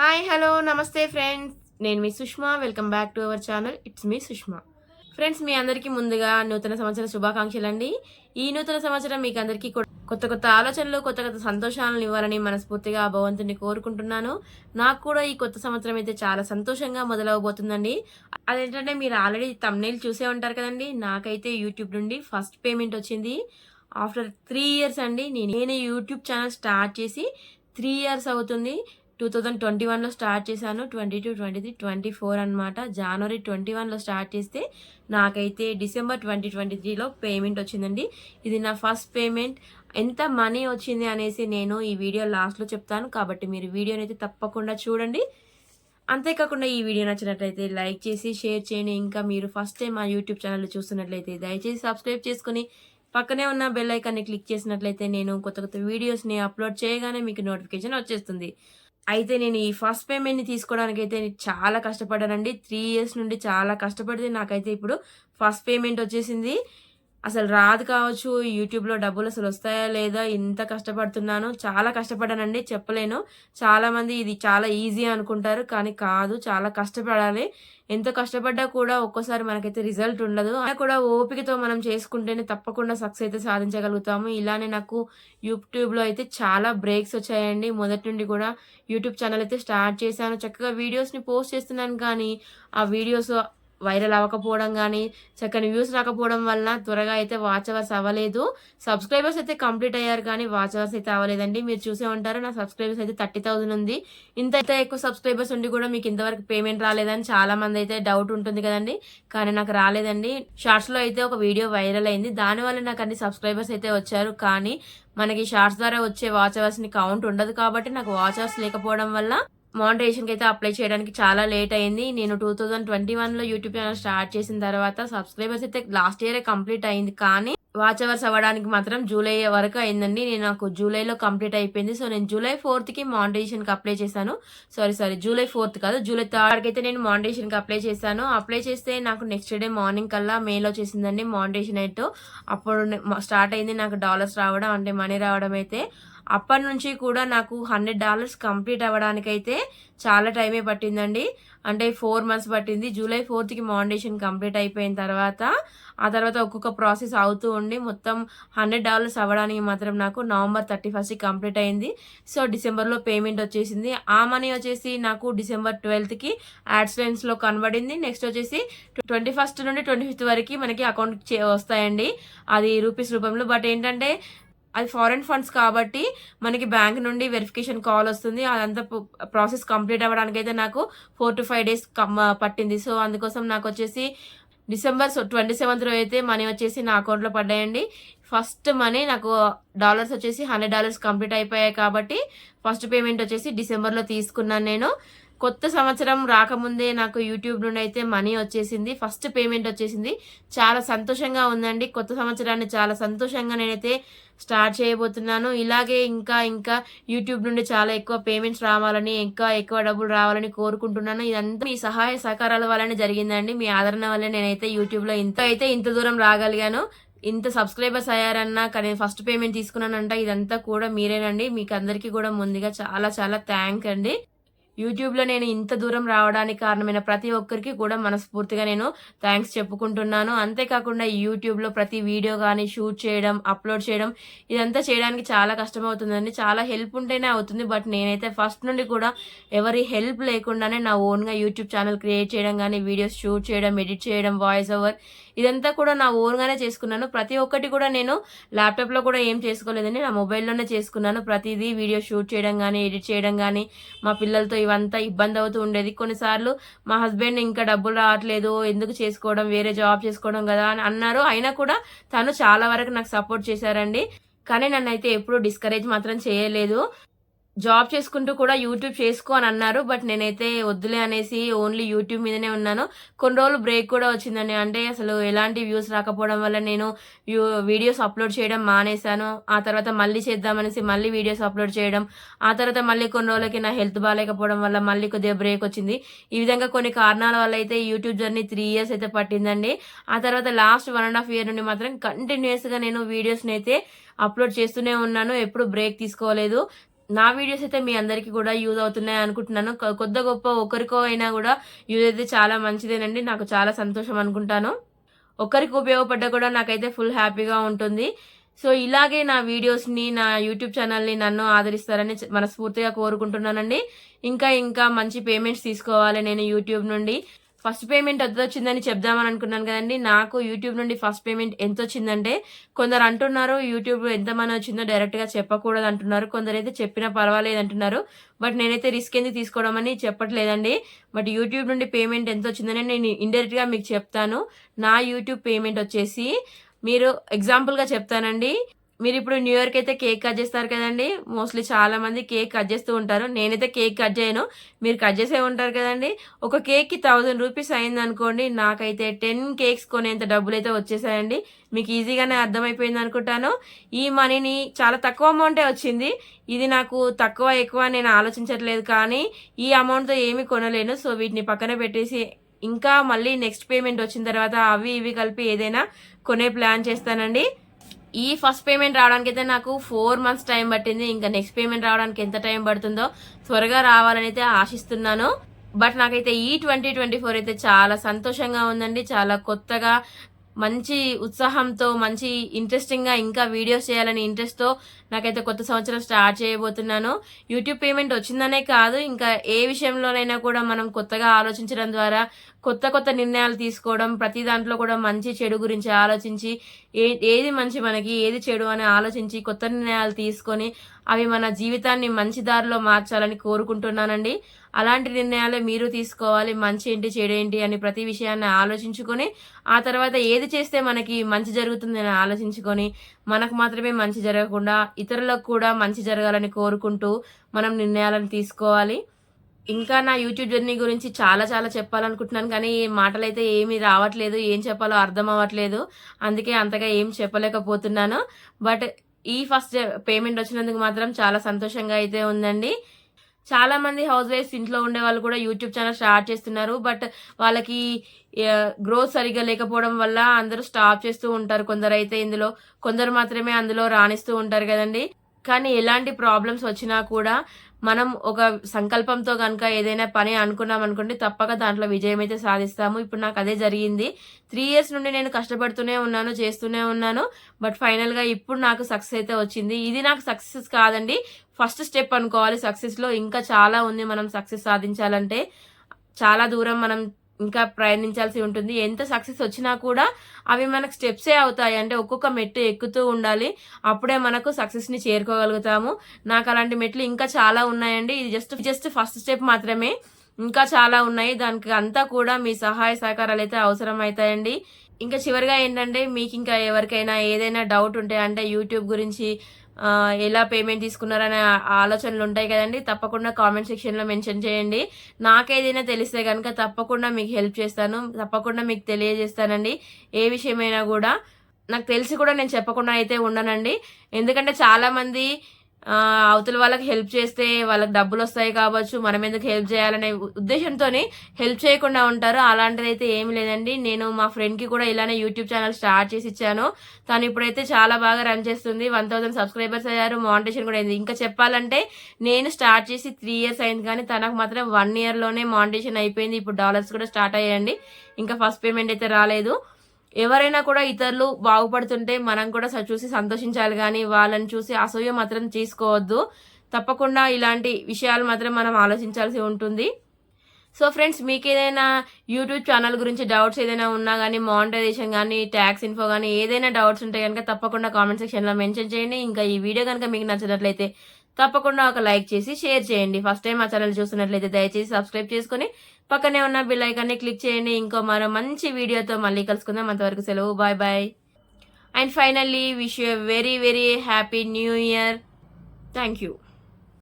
Hi hello నమస్తే friends నేను మీ Sushma. Welcome back to our channel it's me Sushma. Friends మీ అందరికీ ముందుగా నూతన సంవత్సర శుభాకాంక్షలు అండి ఈ నూతన సంవత్సరం మీకు అందరికీ కొత్త కొత్త ఆలోచనలు కొత్త కొత్త సంతోషాలను ఇవ్వాలని మనస్ఫూర్తిగా ఆ భగవంతుని కోరుకుంటున్నాను. నాకు కూడా ఈ కొత్త సంవత్సరం అయితే చాలా సంతోషంగా మొదలవబోతుందండి. అదేంటంటే మీరు ఆల్రెడీ తమ్నేల్ చూసే ఉంటారు కదండి. నాకైతే యూట్యూబ్ నుండి ఫస్ట్ పేమెంట్ వచ్చింది. ఆఫ్టర్ త్రీ ఇయర్స్ అండి నేను నేను యూట్యూబ్ ఛానల్ స్టార్ట్ చేసి త్రీ ఇయర్స్ అవుతుంది. టూ థౌజండ్ ట్వంటీ వన్లో స్టార్ట్ చేశాను. Twenty two twenty three twenty four అనమాట జనవరి ట్వంటీ వన్లో స్టార్ట్ చేస్తే నాకైతే డిసెంబర్ ట్వంటీ ట్వంటీ త్రీలో పేమెంట్ వచ్చిందండి. ఇది నా ఫస్ట్ పేమెంట్ ఎంత మనీ వచ్చింది అనేసి నేను ఈ వీడియో లాస్ట్లో చెప్తాను. కాబట్టి మీరు వీడియోని అయితే తప్పకుండా చూడండి. అంతేకాకుండా ఈ వీడియో నచ్చినట్లయితే లైక్ చేసి షేర్ చేయండి. ఇంకా మీరు ఫస్ట్ టైం మా యూట్యూబ్ ఛానల్ చూస్తున్నట్లయితే దయచేసి సబ్స్క్రైబ్ చేసుకుని పక్కనే ఉన్న బెల్ ఐకాన్ని క్లిక్ చేసినట్లయితే నేను కొత్త కొత్త వీడియోస్ని అప్లోడ్ చేయగానే మీకు నోటిఫికేషన్ వచ్చేస్తుంది. అయితే నేను ఈ ఫస్ట్ పేమెంట్ని తీసుకోవడానికి అయితే నేను చాలా కష్టపడ్డానండి. త్రీ ఇయర్స్ నుండి చాలా కష్టపడితే నాకైతే ఇప్పుడు ఫస్ట్ పేమెంట్ వచ్చేసింది. అసలు రాదు కావచ్చు యూట్యూబ్లో డబ్బులు అసలు వస్తాయా లేదా ఇంత కష్టపడుతున్నాను చాలా కష్టపడానండి చెప్పలేను. చాలామంది ఇది చాలా ఈజీ అనుకుంటారు కానీ కాదు చాలా కష్టపడాలి. ఎంత కష్టపడ్డా కూడా ఒక్కోసారి మనకైతే రిజల్ట్ ఉండదు. అయినా కూడా ఓపికతో మనం చేసుకుంటేనే తప్పకుండా సక్సెస్ అయితే సాధించగలుగుతాము. ఇలానే నాకు యూట్యూబ్లో అయితే చాలా బ్రేక్స్ వచ్చాయండి. మొదటి నుండి కూడా యూట్యూబ్ ఛానల్ అయితే స్టార్ట్ చేశాను. చక్కగా వీడియోస్ని పోస్ట్ చేస్తున్నాను కానీ ఆ వీడియోస్ వైరల్ అవ్వకపోవడం కానీ చక్కని వ్యూస్ రాకపోవడం వలన త్వరగా అయితే వాచ్ అవర్స్ అవ్వలేదు. సబ్స్క్రైబర్స్ అయితే కంప్లీట్ అయ్యారు కానీ వాచ్ అవర్స్ అయితే అవ్వలేదండి. మీరు చూసే ఉంటారు నా సబ్స్క్రైబర్స్ అయితే థర్టీ థౌసండ్ ఉంది. ఇంత అయితే ఎక్కువ సబ్స్క్రైబర్స్ ఉండి కూడా మీకు ఇంతవరకు పేమెంట్ రాలేదని చాలా మంది అయితే డౌట్ ఉంటుంది కదండి. కానీ నాకు రాలేదండి. షార్ట్స్లో అయితే ఒక వీడియో వైరల్ అయింది. దానివల్ల నాకు అన్ని సబ్స్క్రైబర్స్ అయితే వచ్చారు. కానీ మనకి షార్ట్స్ ద్వారా వచ్చే వాచ్ అవర్స్ని కౌంట్ ఉండదు కాబట్టి నాకు వాచ్ అవర్స్ లేకపోవడం వల్ల మానిటైజేషన్కి అయితే అప్లై చేయడానికి చాలా లేట్ అయింది. నేను టూ థౌజండ్ ట్వంటీ వన్లో యూట్యూబ్ ఛానల్ స్టార్ట్ చేసిన తర్వాత సబ్స్క్రైబర్స్ అయితే లాస్ట్ ఇయరే కంప్లీట్ అయింది. కానీ వాచ్ అవర్స్ అవ్వడానికి మాత్రం జూలై వరకు అయిందండి. నేను నాకు జూలైలో కంప్లీట్ అయిపోయింది. సో నేను జూలై ఫోర్త్కి మానిటైజేషన్కి అప్లై చేశాను. సారీ సారీ జూలై ఫోర్త్ కాదు జూలై థర్డ్ అయితే నేను మానిటైజేషన్కి అప్లై చేశాను. అప్లై చేస్తే నాకు నెక్స్ట్ డే మార్నింగ్ కల్లా మెయిల్ వచ్చేసిందండి మానిటైజేషన్ అయితే అప్పుడు స్టార్ట్ అయింది నాకు డాలర్స్ రావడం అంటే మనీ రావడం అయితే. అప్పటి నుంచి కూడా నాకు హండ్రెడ్ డాలర్స్ కంప్లీట్ అవ్వడానికైతే చాలా టైమే పట్టిందండి. అంటే ఫోర్ మంత్స్ పట్టింది. జూలై ఫోర్త్కి మౌండేషన్ కంప్లీట్ అయిపోయిన తర్వాత ఆ తర్వాత ఒక్కొక్క ప్రాసెస్ అవుతూ ఉండి మొత్తం హండ్రెడ్ డాలర్స్ అవ్వడానికి మాత్రం నాకు నవంబర్ థర్టీ ఫస్ట్కి కంప్లీట్ అయింది. సో డిసెంబర్లో పేమెంట్ వచ్చేసింది. ఆ మనీ వచ్చేసి నాకు డిసెంబర్ ట్వెల్త్కి యాడ్స్లెన్స్లో కనబడింది. నెక్స్ట్ వచ్చేసి ట్వంటీ ఫస్ట్ నుండి ట్వంటీ ఫిఫ్త్ వరకు మనకి అకౌంట్ వస్తాయండి. అది రూపీస్ రూపంలో. బట్ ఏంటంటే అది ఫారెన్ ఫండ్స్ కాబట్టి మనకి బ్యాంక్ నుండి వెరిఫికేషన్ కాల్ వస్తుంది. అదంతా ప్రాసెస్ కంప్లీట్ అవ్వడానికి అయితే నాకు ఫోర్ టు ఫైవ్ డేస్ పట్టింది. సో అందుకోసం నాకు వచ్చేసి డిసెంబర్ ట్వంటీ సెవెంత్లో అయితే మనీ వచ్చేసి నా అకౌంట్లో పడ్డాయండి. ఫస్ట్ మనీ నాకు డాలర్స్ వచ్చేసి హండ్రెడ్ డాలర్స్ కంప్లీట్ అయిపోయాయి కాబట్టి ఫస్ట్ పేమెంట్ వచ్చేసి డిసెంబర్లో తీసుకున్నాను నేను. కొత్త సంవత్సరం రాకముందే నాకు యూట్యూబ్ నుండి అయితే మనీ వచ్చేసింది. ఫస్ట్ పేమెంట్ వచ్చేసింది. చాలా సంతోషంగా ఉందండి. కొత్త సంవత్సరాన్ని చాలా సంతోషంగా నేనైతే స్టార్ట్ చేయబోతున్నాను. ఇలాగే ఇంకా ఇంకా యూట్యూబ్ నుండి చాలా ఎక్కువ పేమెంట్స్ రావాలని ఇంకా ఎక్కువ డబ్బులు రావాలని కోరుకుంటున్నాను. ఇదంతా మీ సహాయ సహకారాల వల్లనే జరిగిందండి. మీ ఆదరణ వల్ల నేనైతే యూట్యూబ్లో ఇంత అయితే ఇంత దూరం రాగలిగాను. ఇంత సబ్స్క్రైబర్స్ అయ్యారన్నా కానీ ఫస్ట్ పేమెంట్ తీసుకున్నానంట ఇదంతా కూడా మీరేనండి. మీకు అందరికీ కూడా ముందుగా చాలా చాలా థ్యాంక్ అండి. యూట్యూబ్లో నేను ఇంత దూరం రావడానికి కారణమైన ప్రతి ఒక్కరికి కూడా మనస్ఫూర్తిగా నేను థ్యాంక్స్ చెప్పుకుంటున్నాను. అంతేకాకుండా ఈ యూట్యూబ్లో ప్రతి వీడియో కానీ షూట్ చేయడం అప్లోడ్ చేయడం ఇదంతా చేయడానికి చాలా కష్టమవుతుందండి. చాలా హెల్ప్ ఉంటేనే అవుతుంది. బట్ నేనైతే ఫస్ట్ నుండి కూడా ఎవరి హెల్ప్ లేకుండానే నా ఓన్గా యూట్యూబ్ ఛానల్ క్రియేట్ చేయడం కానీ వీడియోస్ షూట్ చేయడం ఎడిట్ చేయడం వాయిస్ ఓవర్ ఇదంతా కూడా నా ఓన్గానే చేసుకున్నాను. ప్రతి ఒక్కటి కూడా నేను ల్యాప్టాప్లో కూడా ఏం చేసుకోలేదండి. నా మొబైల్లోనే చేసుకున్నాను. ప్రతిదీ వీడియో షూట్ చేయడం కానీ ఎడిట్ చేయడం కానీ మా పిల్లలతో ఇవంతా ఇబ్బంది అవుతూ ఉండేది. కొన్నిసార్లు మా హస్బెండ్ ఇంకా డబ్బులు రావట్లేదు. ఎందుకు చేసుకోవడం? వేరే జాబ్ చేసుకోవడం కదా అని అన్నారు. అయినా కూడా తను చాలా వరకు నాకు సపోర్ట్ చేశారండి. కానీ నన్ను అయితే ఎప్పుడు డిస్కరేజ్ మాత్రం చేయలేదు. జాబ్ చేసుకుంటూ కూడా యూట్యూబ్ చేసుకో అని అన్నారు బట్ నేనైతే వద్దులే అనేసి ఓన్లీ యూట్యూబ్ మీదనే ఉన్నాను. కొన్ని రోజులు బ్రేక్ కూడా వచ్చిందండి. అంటే అసలు ఎలాంటి వ్యూస్ రాకపోవడం వల్ల నేను వీడియోస్ అప్లోడ్ చేయడం మానేశాను. ఆ తర్వాత మళ్ళీ చేద్దామనేసి మళ్ళీ వీడియోస్ అప్లోడ్ చేయడం ఆ తర్వాత మళ్ళీ కొన్ని రోజులకి నా హెల్త్ బాగాలేకపోవడం వల్ల మళ్ళీ కొద్దిగా బ్రేక్ వచ్చింది. ఈ విధంగా కొన్ని కారణాల వల్ల అయితే యూట్యూబ్ జర్నీ త్రీ ఇయర్స్ అయితే పట్టిందండి. ఆ తర్వాత last one and half year నుండి మాత్రం కంటిన్యూస్గా నేను వీడియోస్ని అయితే అప్లోడ్ చేస్తూనే ఉన్నాను. ఎప్పుడు బ్రేక్ తీసుకోలేదు. నా వీడియోస్ అయితే మీ అందరికీ కూడా యూజ్ అవుతున్నాయి అనుకుంటున్నాను. కొద్ది గొప్ప ఒకరికో అయినా కూడా యూజ్ అయితే చాలా మంచిదేనండి. నాకు చాలా సంతోషం అనుకుంటాను. ఒకరికి ఉపయోగపడ్డా కూడా నాకైతే ఫుల్ హ్యాపీగా ఉంటుంది. సో ఇలాగే నా వీడియోస్ని నా యూట్యూబ్ ఛానల్ని నన్ను ఆదరిస్తారని మనస్ఫూర్తిగా కోరుకుంటున్నానండి. ఇంకా ఇంకా మంచి పేమెంట్స్ తీసుకోవాలి నేను యూట్యూబ్ నుండి. ఫస్ట్ పేమెంట్ ఎంత వచ్చిందని చెప్దామని అనుకున్నాను కదండి. నాకు యూట్యూబ్ నుండి ఫస్ట్ పేమెంట్ ఎంత వచ్చిందంటే కొందరు అంటున్నారు యూట్యూబ్ ఎంత మనీ వచ్చిందో డైరెక్ట్గా చెప్పకూడదు అంటున్నారు కొందరు అయితే చెప్పినా పర్వాలేదు అంటున్నారు బట్ నేనైతే రిస్క్ ఎందుకు తీసుకోవడం అని చెప్పట్లేదండి. బట్ యూట్యూబ్ నుండి పేమెంట్ ఎంత వచ్చిందని నేను ఇండైరెక్ట్గా మీకు చెప్తాను. నా యూట్యూబ్ పేమెంట్ వచ్చేసి మీరు ఎగ్జాంపుల్గా చెప్తానండి. మీరు ఇప్పుడు న్యూ ఇయర్కి అయితే కేక్ కట్ చేస్తారు కదండి. మోస్ట్లీ చాలా మంది కేక్ కట్ చేస్తూ ఉంటారు. నేనైతే కేక్ కట్ చేయను. మీరు కట్ చేసే ఉంటారు కదండి. ఒక కేక్కి థౌజండ్ రూపీస్ అయింది అనుకోండి నాకైతే టెన్ కేక్స్ కొనేంత డబ్బులు అయితే వచ్చేసాయండి. మీకు ఈజీగానే అర్థమైపోయింది అనుకుంటాను. ఈ మనీని చాలా తక్కువ అమౌంటే వచ్చింది. ఇది నాకు తక్కువ ఎక్కువ నేను ఆలోచించట్లేదు కానీ ఈ అమౌంట్తో ఏమీ కొనలేను. సో వీటిని పక్కన పెట్టేసి ఇంకా మళ్ళీ నెక్స్ట్ పేమెంట్ వచ్చిన తర్వాత అవి ఇవి కలిపి ఏదైనా కొనే ప్లాన్ చేస్తానండి. ఈ ఫస్ట్ పేమెంట్ రావడానికి అయితే నాకు ఫోర్ మంత్స్ టైం పట్టింది. ఇంకా నెక్స్ట్ పేమెంట్ రావడానికి ఎంత టైం పడుతుందో త్వరగా రావాలని అయితే ఆశిస్తున్నాను. బట్ నాకైతే ఈ ట్వంటీ ట్వంటీ ఫోర్ అయితే చాలా సంతోషంగా ఉందండి. చాలా కొత్తగా మంచి ఉత్సాహంతో మంచి ఇంట్రెస్టింగ్గా ఇంకా వీడియోస్ చేయాలని ఇంట్రెస్ట్తో నాకైతే కొత్త సంవత్సరం స్టార్ట్ చేయబోతున్నాను. యూట్యూబ్ పేమెంట్ వచ్చిందనే కాదు ఇంకా ఏ విషయంలోనైనా కూడా మనం కొత్తగా ఆలోచించడం ద్వారా కొత్త కొత్త నిర్ణయాలు తీసుకోవడం ప్రతి దాంట్లో కూడా మంచి చెడు గురించి ఆలోచించి ఏ ఏది మంచి మనకి ఏది చెడు అని ఆలోచించి కొత్త నిర్ణయాలు తీసుకొని అవి మన జీవితాన్ని మంచి దారిలో మార్చాలని కోరుకుంటున్నానండి. అలాంటి నిర్ణయాలే మీరు తీసుకోవాలి. మంచి ఏంటి చెడు ఏంటి అని ప్రతి విషయాన్ని ఆలోచించుకొని ఆ తర్వాత ఏది చేస్తే మనకి మంచి జరుగుతుంది అని ఆలోచించుకొని మనకు మాత్రమే మంచి జరగకుండా ఇతరులకు కూడా మంచి జరగాలని కోరుకుంటూ మనం నిర్ణయాలను తీసుకోవాలి. ఇంకా నా యూట్యూబ్ జర్నీ గురించి చాలా చాలా చెప్పాలనుకుంటున్నాను కానీ మాటలైతే ఏమీ రావట్లేదు ఏం చెప్పాలో అర్థం అవ్వట్లేదు అందుకే అంతగా ఏం చెప్పలేకపోతున్నాను. బట్ ఈ ఫస్ట్ పేమెంట్ వచ్చినందుకు మాత్రం చాలా సంతోషంగా అయితే ఉందండి. చాలా మంది హౌస్ వైఫ్స్ ఇంట్లో ఉండే వాళ్ళు కూడా యూట్యూబ్ ఛానల్ స్టార్ట్ చేస్తున్నారు. బట్ వాళ్ళకి గ్రోత్ సరిగా లేకపోవడం వల్ల అందరూ స్టాప్ చేస్తూ ఉంటారు. కొందరు అయితే ఇందులో కొందరు మాత్రమే అందులో రాణిస్తూ ఉంటారు కదండి. కానీ ఎలాంటి ప్రాబ్లమ్స్ వచ్చినా కూడా మనం ఒక సంకల్పంతో కనుక ఏదైనా పని అనుకున్నాం అనుకోండి తప్పక దాంట్లో విజయం అయితే సాధిస్తాము. ఇప్పుడు నాకు అదే జరిగింది. త్రీ ఇయర్స్ నుండి నేను కష్టపడుతూనే ఉన్నాను చేస్తూనే ఉన్నాను. బట్ ఫైనల్గా ఇప్పుడు నాకు సక్సెస్ అయితే వచ్చింది. ఇది నాకు సక్సెస్ కాదండి. ఫస్ట్ స్టెప్ అనుకోవాలి. సక్సెస్లో ఇంకా చాలా ఉంది మనం సక్సెస్ సాధించాలంటే. చాలా దూరం మనం ఇంకా ప్రయాణించాల్సి ఉంటుంది. ఎంత సక్సెస్ వచ్చినా కూడా అవి మనకు స్టెప్సే అవుతాయి. అంటే ఒక్కొక్క మెట్టు ఎక్కుతూ ఉండాలి. అప్పుడే మనకు సక్సెస్ని చేరుకోగలుగుతాము. నాకు అలాంటి మెట్లు ఇంకా చాలా ఉన్నాయండి. ఇది జస్ట్ జస్ట్ ఫస్ట్ స్టెప్ మాత్రమే. ఇంకా చాలా ఉన్నాయి. దానికి అంతా కూడా మీ సహాయ సహకారాలు అయితే అవసరం అవుతాయండి ఇంకా చివరిగా ఏంటంటే మీకు ఇంకా ఎవరికైనా ఏదైనా డౌట్ ఉంటే అంటే యూట్యూబ్ గురించి ఎలా పేమెంట్ తీసుకున్నారనే ఆలోచనలు ఉంటాయి కదండి. తప్పకుండా కామెంట్ సెక్షన్లో మెన్షన్ చేయండి. నాకేదైనా తెలిస్తే కనుక తప్పకుండా మీకు హెల్ప్ చేస్తాను. తప్పకుండా మీకు తెలియజేస్తానండి. ఏ విషయమైనా కూడా నాకు తెలిసి కూడా నేను చెప్పకుండా అయితే ఉండనండి. ఎందుకంటే చాలామంది అవతల వాళ్ళకి హెల్ప్ చేస్తే వాళ్ళకి డబ్బులు వస్తాయి కావచ్చు మనం ఎందుకు హెల్ప్ చేయాలనే ఉద్దేశంతోనే హెల్ప్ చేయకుండా ఉంటారు. అలాంటిది అయితే ఏమి లేదండి. నేను మా ఫ్రెండ్కి కూడా ఇలానే యూట్యూబ్ ఛానల్ స్టార్ట్ చేసి ఇచ్చాను. తను ఇప్పుడైతే చాలా బాగా రన్ చేస్తుంది. వన్ థౌసండ్ సబ్స్క్రైబర్స్ అయ్యారు. మానిటేషన్ కూడా అయింది. ఇంకా చెప్పాలంటే నేను స్టార్ట్ చేసి త్రీ ఇయర్స్ అయింది కానీ తనకు మాత్రం వన్ ఇయర్లోనే మానిటేషన్ అయిపోయింది. ఇప్పుడు డాలర్స్ కూడా స్టార్ట్ అయ్యాయండి. ఇంకా ఫస్ట్ పేమెంట్ అయితే రాలేదు. ఎవరైనా కూడా ఇతరులు బాగుపడుతుంటే మనం కూడా చూసి సంతోషించాలి కానీ వాళ్ళని చూసి అసూయ మాత్రం తీసుకోవద్దు. తప్పకుండా ఇలాంటి విషయాలు మాత్రం మనం ఆలోచించాల్సి ఉంటుంది. సో ఫ్రెండ్స్ మీకు ఏదైనా యూట్యూబ్ ఛానల్ గురించి డౌట్స్ ఏదైనా ఉన్నా కానీ మానిటైజేషన్ కానీ ట్యాక్స్ ఇన్ఫో కానీ ఏదైనా డౌట్స్ ఉంటే కనుక తప్పకుండా కామెంట్ సెక్షన్లో మెన్షన్ చేయండి. ఇంకా ఈ వీడియో కనుక మీకు నచ్చినట్లయితే తప్పకుండా ఒక లైక్ చేసి షేర్ చేయండి. ఫస్ట్ టైం మా ఛానల్ చూస్తున్నట్లయితే దయచేసి సబ్స్క్రైబ్ చేసుకుని పక్కనే ఉన్న బిల్ ఐకాన్ని క్లిక్ చేయండి. ఇంకో మరో మంచి వీడియోతో మళ్ళీ కలుసుకుందాం. అంతవరకు సెలవు. Bye bye and finally wish you very very happy new year thank you